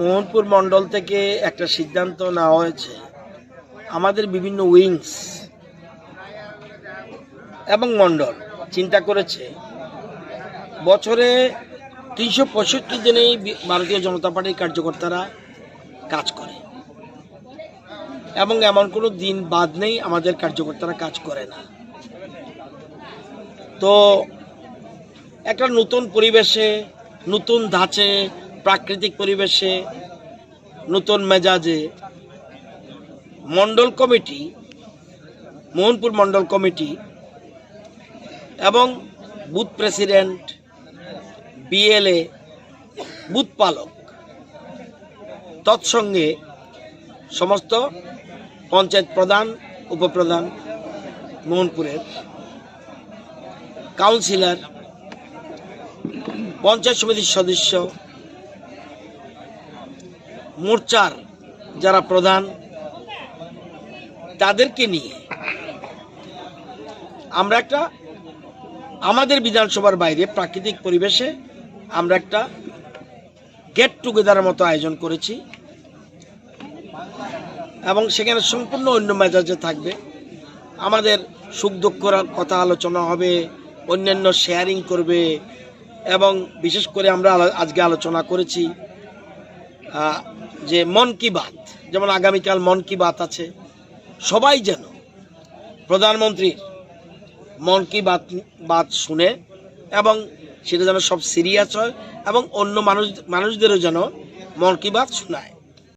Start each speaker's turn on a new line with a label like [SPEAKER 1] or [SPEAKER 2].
[SPEAKER 1] মোহনপুর মণ্ডল থেকে একটা সিদ্ধান্ত নেওয়া হয়েছে। আমাদের বিভিন্ন উইংস এবং মণ্ডল চিন্তা করেছে, বছরে তিনশো পঁয়ষট্টি দিনেই ভারতীয় জনতা পার্টির কার্যকর্তারা কাজ করে। এবং এমন কোনো দিন বাদ নেই, আমাদের কার্যকর্তারা কাজ করে না। তো একটা নতুন পরিবেশে, নতুন ধাঁচে প্রাকৃতিক পরিবেশে নতুন মেজাজে মণ্ডল কমিটি, মোহনপুর মণ্ডল কমিটি এবং বুথ প্রেসিডেন্ট, বিএলএ, বুথ পালক তৎসঙ্গে সমস্ত পঞ্চায়েত প্রধান, উপপ্রধান মোহনপুরের কাউন্সিলর, পঞ্চায়েত সমিতির সদস্য মোর্চার যারা প্রধান, তাদেরকে নিয়ে আমরা একটা, আমাদের বিধানসভার বাইরে প্রাকৃতিক পরিবেশে আমরা একটা গেট টুগেদারের মতো আয়োজন করেছি এবং সেখানে সম্পূর্ণ অন্য মেজাজে থাকবে। আমাদের সুখ দুঃখর কথা আলোচনা হবে, অন্যান্য শেয়ারিং করবে এবং বিশেষ করে আমরা আজকে আলোচনা করেছি। যে মন কি বাত, যেমন আগামীকাল মন কি বাত আছে, সবাই যেন প্রধানমন্ত্রীর মন কি বাত বাত শুনে এবং সেটা যেন সব সিরিয়াস হয় এবং অন্য মানুষ, মানুষদেরও যেন মন কি বাত শোনায়।